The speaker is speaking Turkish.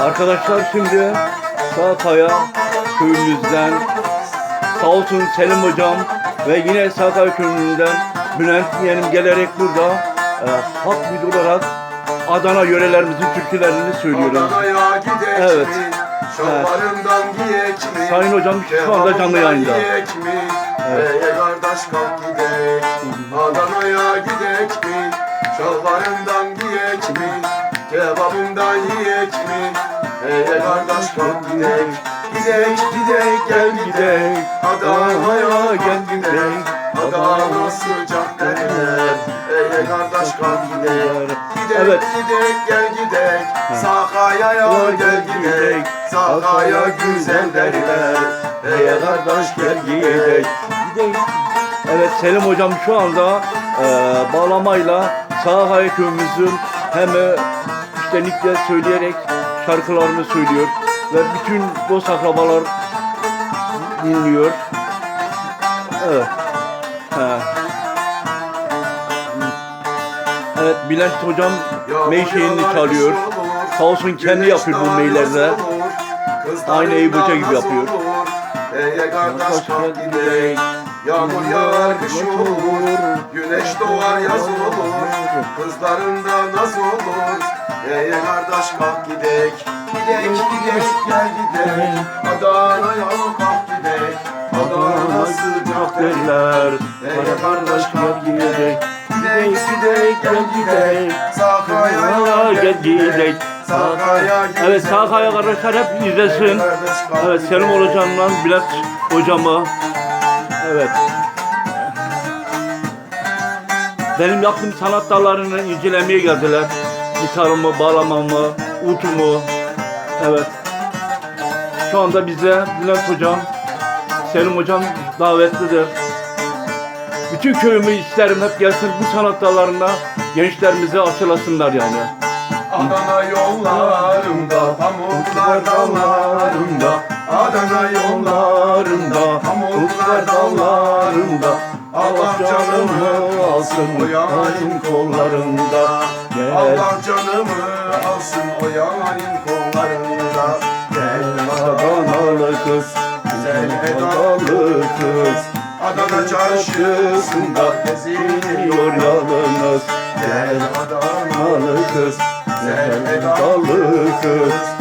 Arkadaşlar şimdi Sağkaya köyümüzden sağ olsun Selim hocam ve yine Sağkaya köyümüzden Bülent yeğenim gelerek burada e, halk müdür olarak Adana yörelerimizin türkülerini söylüyorum. Adana'ya gidek Evet. mi? Şalvarından giyek mi? Sayın hocam şu anda canlı yayında. Mi? Evet. Ey kardeş kalk gidek. Adana'ya gidek mi? Şalvarından Ey kardeş kalk gidek. Gidek gidek gel gidek. Adana'ya gel gidek. Adana sıcak derler. Ey kardeş kalk gidek. Gidek Evet. gidek gel gidek. Sakaya'ya gel gidek. Sakaya güzel derler. Ey kardeş gel gidek. Evet Selim hocam şu anda e, bağlamayla Sağkaya köyümüzün hem e, içtenlikle söyleyerek şarkılarını söylüyor ve bütün dost akrabalar dinliyor. Evet. Ha. Evet Bülent hocam meyşeğini çalıyor. Sağ olsun kendi yapıyor bu meylerde. Aynı Eyüp Hoca gibi yapıyor. Ey kardeş. Yağmur yağar kış olur. Güneş doğar yaz olur. Kızlarında naz olur. Ey kardeş kalk gidek. Gidek gidek gel gidek. Adana'ya kalk gidek. Adana sıcak derler. Ey kardeş kalk gidek. Gidek gidek gel gidek. Sakaya gel gidek. Sakaya Evet Sağkaya kardeşler hep izlesin. Evet Selim hocamla Bülent hocamı. Evet. Benim yaptığım sanat dallarını incelemeye geldiler. Gitarımı, bağlamamı, utumu. Evet. Şu anda bize Bülent hocam, Selim hocam davetlidir. Bütün köyümü isterim hep gelsin bu sanat dallarına gençlerimize açılasınlar yani. Adana yollarında, pamuklar dallarında Adana yollarında, pamuklar dallarında Allah canımı alsın o yarim kollarında. Allah canımı alsın o yarim kollarında. Gel Adanalı kız, güzel edalı kız. Adana çarşısında geziniyor yalınız. Gel Adana Adanalı kız, Güzel edalı kız.